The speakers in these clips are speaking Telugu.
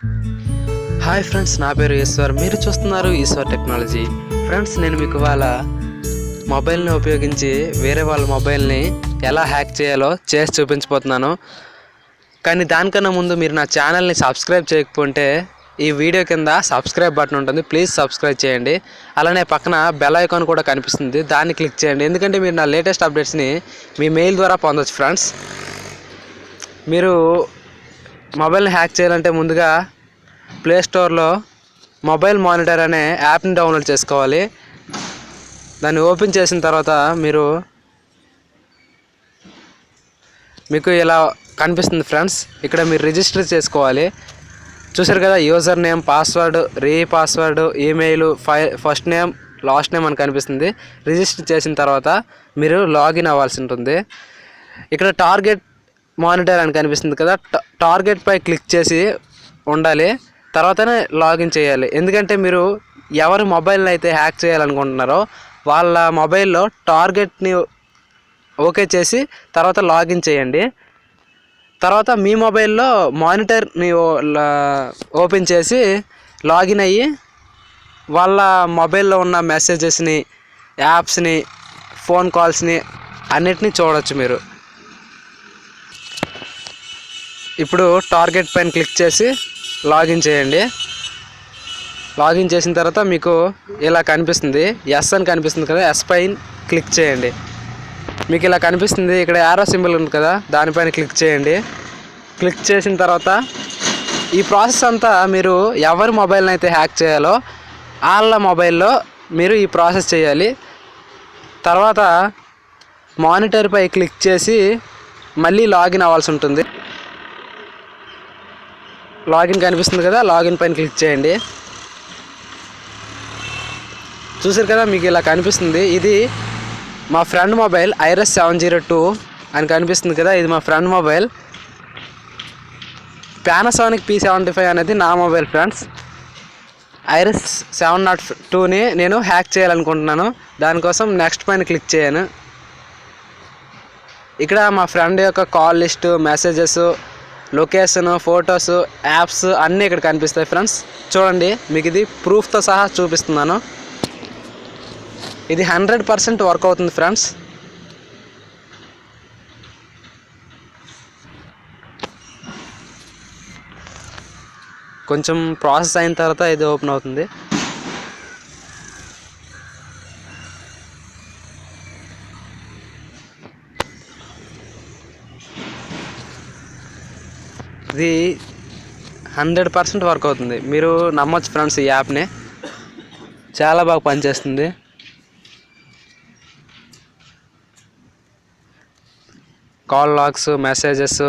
హాయ్ ఫ్రెండ్స్ నా పేరు ఈశ్వర్. మీరు చూస్తున్నారు ఈశ్వర్ టెక్నాలజీ. ఫ్రెండ్స్ నేను మీకు ఇవాళ మొబైల్ని ఉపయోగించి వేరే వాళ్ళ మొబైల్ని ఎలా హ్యాక్ చేయాలో చేసి చూపించబోతున్నాను. కానీ దానికన్నా ముందు మీరు నా ఛానల్ని సబ్స్క్రైబ్ చేయకపోతే ఈ వీడియో కింద సబ్స్క్రైబ్ బటన్ ఉంటుంది. ప్లీజ్ సబ్స్క్రైబ్ చేయండి. అలానే పక్కన బెల్ ఐకాన్ కూడా కనిపిస్తుంది. దాన్ని క్లిక్ చేయండి. ఎందుకంటే మీరు నా లేటెస్ట్ అప్డేట్స్ని మీ మెయిల్ ద్వారా పొందొచ్చు ఫ్రెండ్స్. మీరు మొబైల్ని హ్యాక్ చేయాలంటే ముందుగా ప్లే స్టోర్లో మొబైల్ మానిటర్ అనే యాప్ని డౌన్లోడ్ చేసుకోవాలి. దాన్ని ఓపెన్ చేసిన తర్వాత మీరు మీకు ఇలా కనిపిస్తుంది ఫ్రెండ్స్. ఇక్కడ మీరు రిజిస్టర్ చేసుకోవాలి. చూసారు కదా user name password re password email ఫై ఫస్ట్ నేమ్ లాస్ట్ నేమ్ అని కనిపిస్తుంది. రిజిస్టర్ చేసిన తర్వాత మీరు లాగిన్ అవ్వాల్సి ఉంటుంది. ఇక్కడ టార్గెట్ మానిటర్ అని కనిపిస్తుంది కదా. టార్గెట్పై టార్గెట్ పై క్లిక్ చేసి ఉండాలి. తర్వాతనే లాగిన్ చేయాలి. ఎందుకంటే మీరు ఎవరు మొబైల్ని అయితే హ్యాక్ చేయాలనుకుంటున్నారో వాళ్ళ మొబైల్లో టార్గెట్ని ఓకే చేసి తర్వాత లాగిన్ చేయండి. తర్వాత మీ మొబైల్లో మానిటర్ని ఓ- లా- ఓపెన్ చేసి లాగిన్ అయ్యి వాళ్ళ మొబైల్లో ఉన్న మెసేజెస్ని యాప్స్ని ఫోన్ కాల్స్ని అన్నిటినీ చూడొచ్చు మీరు. ఇప్పుడు టార్గెట్ పైన క్లిక్ చేసి లాగిన్ చేయండి. లాగిన్ చేసిన తర్వాత మీకు ఇలా కనిపిస్తుంది. ఎస్ అని కనిపిస్తుంది కదా ఎస్ పైన క్లిక్ చేయండి. మీకు ఇలా కనిపిస్తుంది ఇక్కడ యారో సింబల్ ఉంది కదా దానిపైన క్లిక్ చేయండి. క్లిక్ చేసిన తర్వాత ఈ ప్రాసెస్ అంతా మీరు ఎవరి మొబైల్ని అయితే హ్యాక్ చేయాలో వాళ్ళ మొబైల్లో మీరు ఈ ప్రాసెస్ చేయాలి. తర్వాత మానిటర్పై క్లిక్ చేసి మళ్ళీ లాగిన్ అవ్వాల్సి ఉంటుంది. లాగిన్ కనిపిస్తుంది కదా లాగిన్ పైన క్లిక్ చేయండి. చూసారు కదా మీకు ఇలా కనిపిస్తుంది. ఇది మా friend mobile Iris seven zero two అని కనిపిస్తుంది కదా ఇది మా friend mobile. Panasonic P seventy five అనేది నా mobile friends. Iris seven naught టూని నేను హ్యాక్ చేయాలనుకుంటున్నాను. దానికోసం నెక్స్ట్ పైన క్లిక్ చేయను. ఇక్కడ మా ఫ్రెండ్ యొక్క call list messages location photos apps అన్నీ ఇక్కడ కనిపిస్తాయి ఫ్రెండ్స్. చూడండి మీకు ఇది ప్రూఫ్తో సహా చూపిస్తున్నాను. ఇది హండ్రెడ్ పర్సెంట్ వర్క్ అవుతుంది ఫ్రెండ్స్. కొంచెం ప్రాసెస్ అయిన తర్వాత ఇది ఓపెన్ అవుతుంది. ఇది హండ్రెడ్ పర్సెంట్ వర్క్ అవుతుంది. మీరు నమ్మొచ్చు ఫ్రెండ్స్ ఈ యాప్ని. చాలా బాగా పనిచేస్తుంది. Call logs messages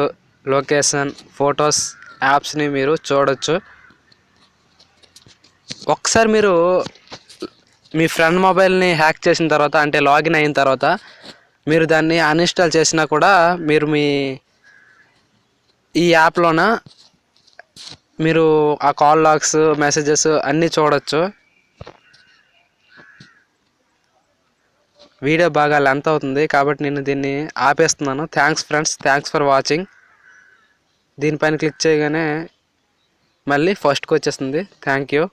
location photos యాప్స్ని మీరు చూడొచ్చు. ఒకసారి మీరు మీ ఫ్రెండ్ మొబైల్ని హ్యాక్ చేసిన తర్వాత అంటే లాగిన్ అయిన తర్వాత మీరు దాన్ని అన్ఇన్స్టాల్ చేసినా కూడా మీరు మీ ఈ యాప్లోన మీరు ఆ కాల్ లాగ్స్ మెసేజెస్ అన్నీ చూడొచ్చు. వీడియో బాగా లెంత్ అవుతుంది కాబట్టి నేను దీన్ని ఆపేస్తున్నాను. Thanks friends thanks for watching దీనిపైన క్లిక్ చేయగానే మళ్ళీ ఫస్ట్కి వచ్చేస్తుంది. Thank you